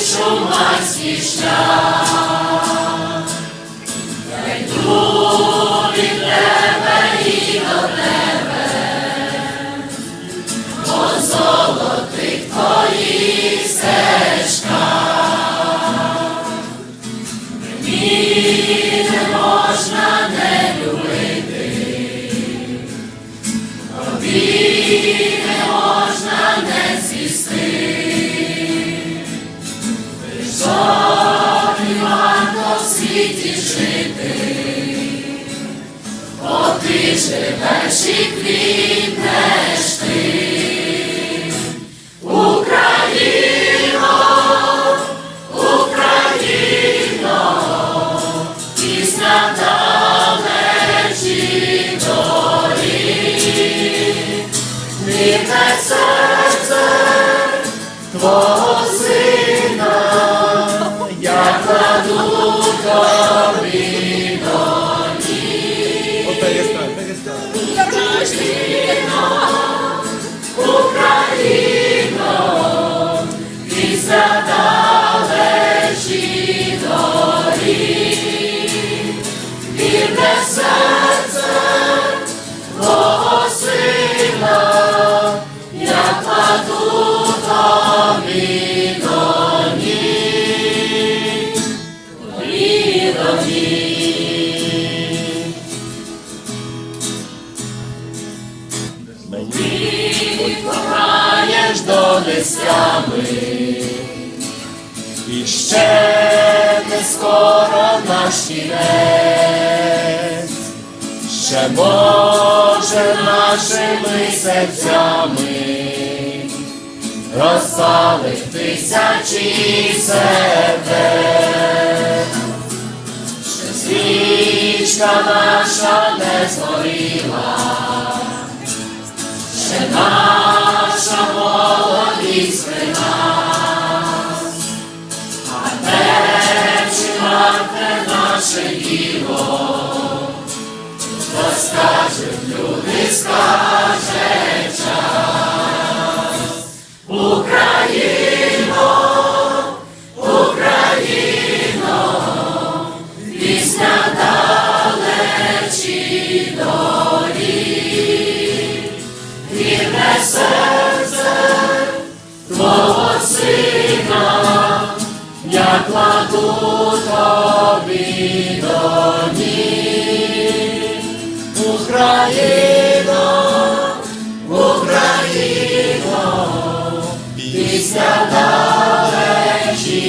чумацький шлях. Світі жити, поки живеш і квітнеш ти. Україно, Україно, пісня далечі горі, Вірне серце Твого нестями, і ще не скоро наш кінець, ще може нашими серцями розпалих тисячі сердець, ще свічка наша не згоріла. Ще наша молодість при нас, а те, чи варте наше діло, то скажуть люди, скаже я кладу тобі доні. Україно, Україно, після далечі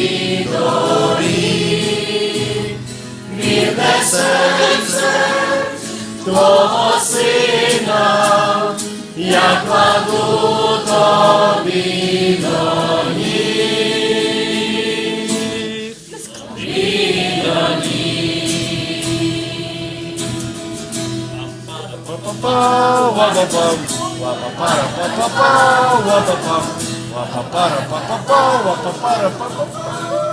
горі. Вірне серце Твого сина, я кладу тобі доні. Wa-pa-pa-ra-pa-pa-pa, wa-pa-pa-ra-pa-pa-pa, wa-pa-pa-ra-pa-pa-pa.